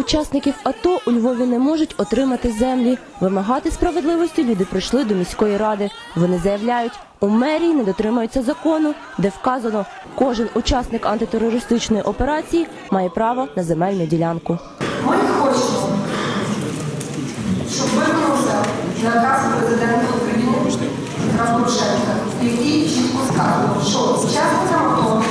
Учасників АТО у Львові не можуть отримати землі. Вимагати справедливості люди прийшли до міської ради. Вони заявляють, у мерії не дотримуються закону, де вказано, кожен учасник антитерористичної операції має право на земельну ділянку. Ми хочемо, щоб виконався наказ президента України Петра який чітко сказано, що учасникам АТО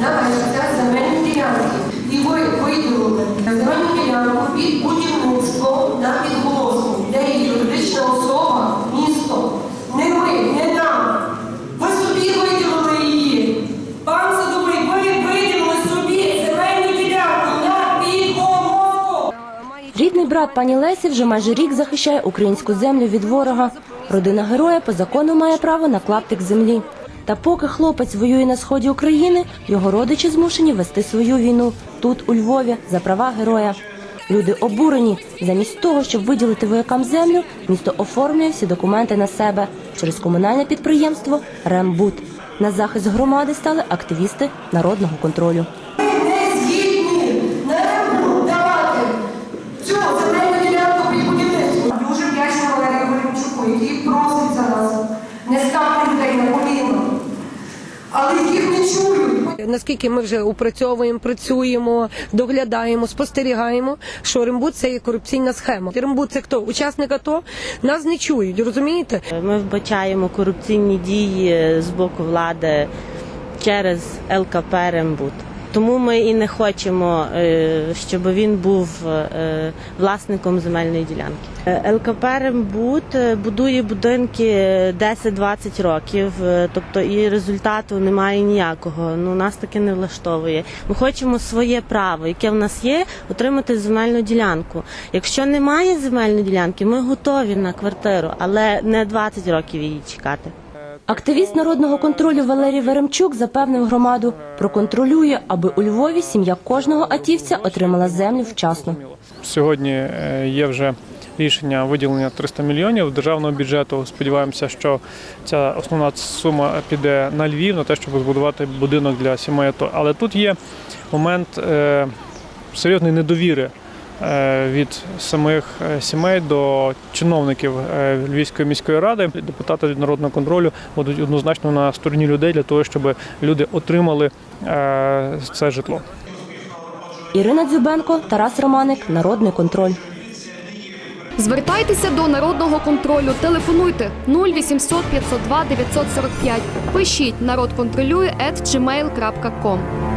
належаться земельні ділянки. І ви виділили земельну ділянку під будівництво на підголоску, де є юридична особа, місто. Не ми, не нам. Ви собі виділили її. Пан Садовий, ви виділили собі земельну ділянку на підголоску. Рідний брат пані Лесі вже майже рік захищає українську землю від ворога. Родина героя по закону має право на клаптик землі. Та поки хлопець воює на сході України, його родичі змушені вести свою війну тут, у Львові, за права героя. Люди обурені. Замість того, щоб виділити воякам землю, місто оформлює всі документи на себе через комунальне підприємство Рембут. На захист громади стали активісти народного контролю. Ми не згідні на ринку давати цю земельну ділянку під будівництво. Дуже вдячна Валерію Горемчуку, який просить за нас не ставити людей на коліна, але їх не чують. Наскільки ми вже опрацьовуємо, працюємо, доглядаємо, спостерігаємо, що Римбут це є корупційна схема. Римбу це хто? Учасник АТО? Нас не чують, розумієте? Ми вбачаємо корупційні дії з боку влади через ЛКП «Рембут». Тому ми і не хочемо, е, щоб він був е, власником земельної ділянки. Е, ЛКП «Рембут» е, будує будинки 10-20 років, тобто і результату немає ніякого. Ну нас таке не влаштовує. Ми хочемо своє право, яке в нас є, отримати земельну ділянку. Якщо немає земельної ділянки, ми готові на квартиру, але не 20 років її чекати. Активіст народного контролю Валерій Веремчук запевнив громаду, проконтролює, аби у Львові сім'я кожного атівця отримала землю вчасно. Сьогодні е, є вже рішення виділення 300 мільйонів державного бюджету. Сподіваємося, що ця основна сума піде на Львів на те, щоб збудувати будинок для сімей. Але тут є момент е, серйозної недовіри від самих е, сімей до чиновників е, Львівської міської ради. Депутати від народного контролю будуть однозначно на стороні людей для того, щоб люди отримали е, це житло. Ірина Дзюбенко, Тарас Романик, Народний контроль. Звертайтеся до народного контролю. Телефонуйте 0800 502 945. Пишіть народ контролює at gmail.com.